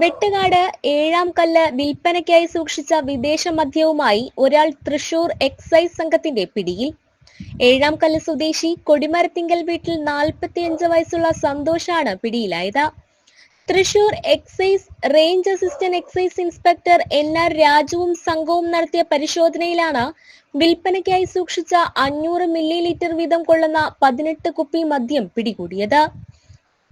വെട്ടുകാട് ഏഴാം കല്ല് വിൽപ്പനയ്ക്കായി സൂക്ഷിച്ച വിദേശ മദ്യവുമായി ഒരാൾ തൃശൂർ എക്സൈസ് സംഘത്തിന്റെ പിടിയിൽ. ഏഴാം കല്ല് സ്വദേശി കൊടിമരത്തിങ്കൽ വീട്ടിൽ നാൽപ്പത്തിയഞ്ച് വയസ്സുള്ള സന്തോഷാണ് പിടിയിലായത്. Thrissur excise range assistant excise inspector N R രാജുവും സംഘവും നടത്തിയ പരിശോധനയിലാണ് വിൽപ്പനയ്ക്കായി സൂക്ഷിച്ച അഞ്ഞൂറ് മില്ലി ലിറ്റർ വീതം കൊള്ളുന്ന പതിനെട്ട് കുപ്പി മദ്യം പിടികൂടിയത്.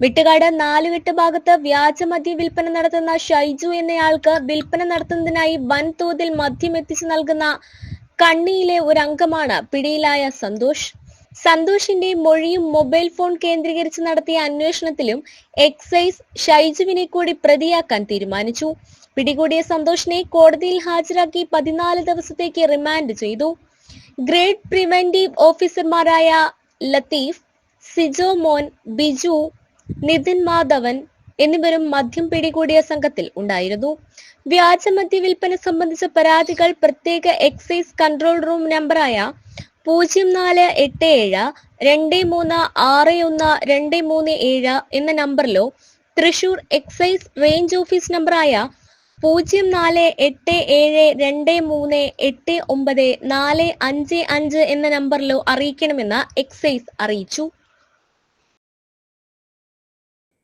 വിട്ടുകാട് നാലുകെട്ട് ഭാഗത്ത് വ്യാജ മദ്യ വിൽപ്പന നടത്തുന്ന ഷൈജു എന്നയാൾക്ക് വിൽപ്പന നടത്തുന്നതിനായി വൻതോതിൽ മദ്യം എത്തിച്ചു നൽകുന്ന കണ്ണിയിലെ ഒരു അംഗമാണ് പിടിയിലായ സന്തോഷ്. സന്തോഷിന്റെ മൊഴിയും മൊബൈൽ ഫോൺ കേന്ദ്രീകരിച്ച് നടത്തിയ അന്വേഷണത്തിലും എക്സൈസ് ഷൈജുവിനെ കൂടി പ്രതിയാക്കാൻ തീരുമാനിച്ചു. പിടികൂടിയ സന്തോഷിനെ കോടതിയിൽ ഹാജരാക്കി പതിനാല് ദിവസത്തേക്ക് റിമാൻഡ് ചെയ്തു. ഗ്രേഡ് പ്രിവെന്റീവ് ഓഫീസർമാരായ ലത്തീഫ് സിജോ മോൻ ബിജു നിതിൻ മാധവൻ എന്നിവരും മദ്യം പിടികൂടിയ സംഘത്തിൽ ഉണ്ടായിരുന്നു. വ്യാജ മദ്യ വിൽപ്പന സംബന്ധിച്ച പരാതികൾ പ്രത്യേക എക്സൈസ് കൺട്രോൾ റൂം നമ്പറായ പൂജ്യം നാല് എട്ട് ഏഴ് രണ്ട് മൂന്ന് ആറ് ഒന്ന് രണ്ട് മൂന്ന് ഏഴ് എന്ന നമ്പറിലോ തൃശൂർ എക്സൈസ് റേഞ്ച് ഓഫീസ് നമ്പറായ പൂജ്യം നാല് എട്ട് ഏഴ് രണ്ട് മൂന്ന് എട്ട് ഒമ്പത് നാല് അഞ്ച് അഞ്ച് എന്ന നമ്പറിലോ അറിയിക്കണമെന്ന് എക്സൈസ് അറിയിച്ചു.